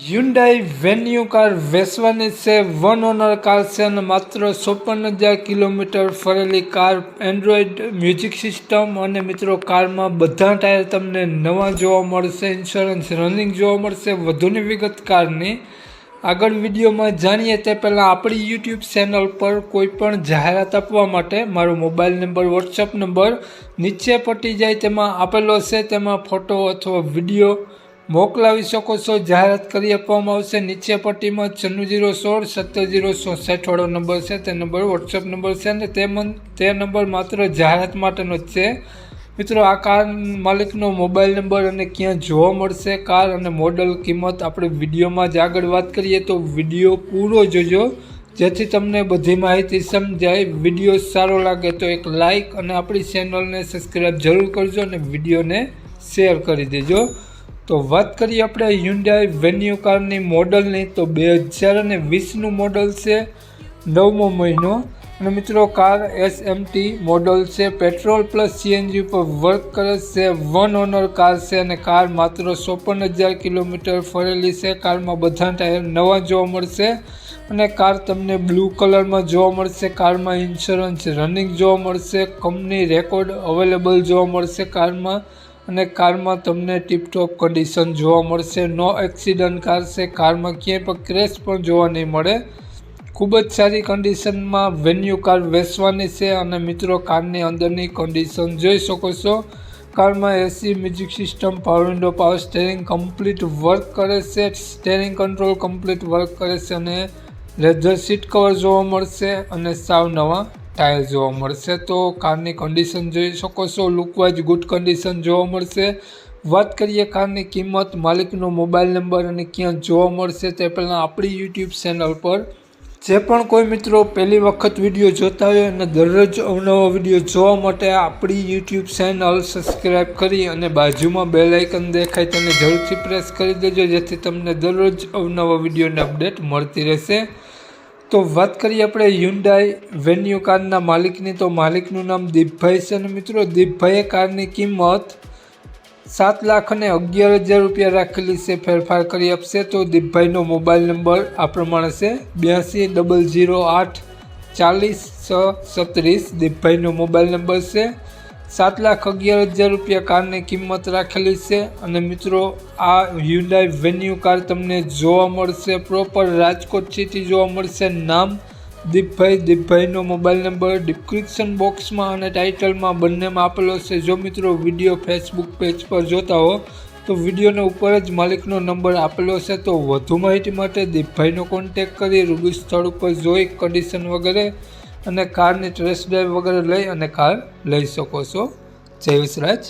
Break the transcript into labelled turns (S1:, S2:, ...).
S1: Hyundai venue car વેચવાની છે one honour car છે અને માત્ર ચોપન હજાર કિલોમીટર ફરેલી કાર એન્ડ્રોઈડ મ્યુઝિક સિસ્ટમ અને મિત્રો કારમાં બધા ટાયર તમને નવા જોવા મળશે ઇન્સ્યોરન્સ રનિંગ જોવા મળશે, વધુની વિગત કારની આગળ વિડીયોમાં જાણીએ તે પહેલાં આપણી યુટ્યુબ ચેનલ પર કોઈ પણ જાહેરાત આપવા માટે મારો મોબાઈલ નંબર વોટ્સઅપ નંબર નીચે પટી જાય, તેમાં આપેલો છે તેમાં ફોટો અથવા વીડિયો મોકલાવી શકો છો. જાહેરાત કરી આપવામાં આવશે. નીચે પટ્ટીમાં છન્નું જીરો સોળ, સત્તર જીરો વાળો નંબર છે. તે નંબર વોટ્સઅપ નંબર છે અને તે તે નંબર માત્ર જાહેરાત માટેનો જ છે. મિત્રો, આ કાર માલિકનો મોબાઈલ નંબર અને ક્યાં જોવા મળશે, કાર અને મોડલ કિંમત આપણે વિડીયોમાં જ આગળ વાત કરીએ તો વીડિયો પૂરો જોજો. જેથી તમને બધી માહિતી સમજાય. વીડિયો સારો લાગે તો એક લાઇક અને આપણી ચેનલને સબસ્ક્રાઈબ જરૂર કરજો અને વિડીયોને શેર કરી દેજો. તો વાત કરીએ આપણે હ્યુન્ડાઈ વેન્યુ કારની મોડલની. તો બે હજાર અને વીસનું મોડલ છે નવમો મહિનો. અને મિત્રો, કાર એસ એમટી મોડલ છે. પેટ્રોલ પ્લસ સીએનજી ઉપર વર્ક કરે છે. વન ઓનર કાર છે અને કાર માત્ર ચોપન હજાર કિલોમીટર ફરેલી છે. કારમાં બધા ટાયર નવા જોવા મળશે. અને કાર તમને બ્લુ કલરમાં જોવા મળશે. કારમાં ઇન્સ્યોરન્સ રનિંગ જોવા મળશે. કંપની રેકોર્ડ અવેલેબલ જોવા મળશે. કારમાં અને કારમાં તમને ટીપટોપ કન્ડિશન જોવા મળશે. નો એક્સિડન્ટ કાર છે. કારમાં ક્યાંય પણ ક્રેશ પણ જોવા નહીં મળે. ખૂબ જ સારી કન્ડિશનમાં વેન્યુ કાર વેચવાની છે અને મિત્રો, કારની અંદરની કન્ડિશન જોઈ શકો છો. કારમાં AC music system power window power steering complete work કરે છે. સ્ટેરિંગ કંટ્રોલ કમ્પ્લીટ વર્ક કરે છે અને લેધર સીટ કવર જોવા મળશે અને સાવ નવા ટાયર જોવા મળશે તો કારની કન્ડિશન જોઈ શકો છો, લુકવાઇઝ ગુડ કન્ડિશન જોવા મળશે. વાત કરીએ કારની કિંમત, માલિકનો મોબાઈલ નંબર અને ક્યાં જોવા મળશે તે પહેલાં આપણી યુટ્યુબ ચેનલ પર. જે પણ કોઈ મિત્રો પહેલી વખત વીડિયો જોતા હોય અને દરરોજ અવનવો વીડિયો જોવા માટે આપણી યુટ્યુબ ચેનલ સબસ્ક્રાઈબ કરી અને બાજુમાં બેલ દેખાય તેને જરૂરથી પ્રેસ કરી દેજો, જેથી તમને દરરોજ અવનવા વિડીયોની અપડેટ મળતી રહેશે. તો વાત કરીએ આપણે યુન્ડાઈ વેન્યુ કારના માલિકની. તો માલિકનું નામ દીપભાઈ છે અને મિત્રો, દીપભાઈએ કારની કિંમત સાત લાખ અને અગિયાર હજાર રૂપિયા રાખેલી છે. ફેરફાર કરી આપશે તો દીપભાઈનો મોબાઈલ નંબર આ પ્રમાણે છે. બ્યાસી ડબલ ઝીરો આઠ ચાલીસ છ સત્રીસ. દીપભાઈનો મોબાઈલ નંબર છે. સાત લાખ અગિયાર હજાર રૂપિયા કારની કિંમત રાખેલી છે અને મિત્રો, આ હ્યુડાઈ વેન્યુ કાર તમને જોવા મળશે. પ્રોપર રાજકોટ સિટી જોવા મળશે. નામ દીપભાઈ દીપભાઈનો મોબાઈલ નંબર ડિસ્ક્રિપ્શન બોક્સમાં અને ટાઇટલમાં બંનેમાં આપેલો છે. જો મિત્રો વીડિયો ફેસબુક પેજ પર જોતા હો, તો વિડીયોના ઉપર જ માલિકનો નંબર આપેલો છે. તો વધુ માહિતી માટે દીપભાઈનો કોન્ટેક કરી રૂબી સ્થળ ઉપર જોઈ કન્ડિશન વગેરે અને કારની ટેસ્ટ ડ્રાઈવ વગેરે લઈ અને કાર લઈ શકો છો. જય વિસરાજ.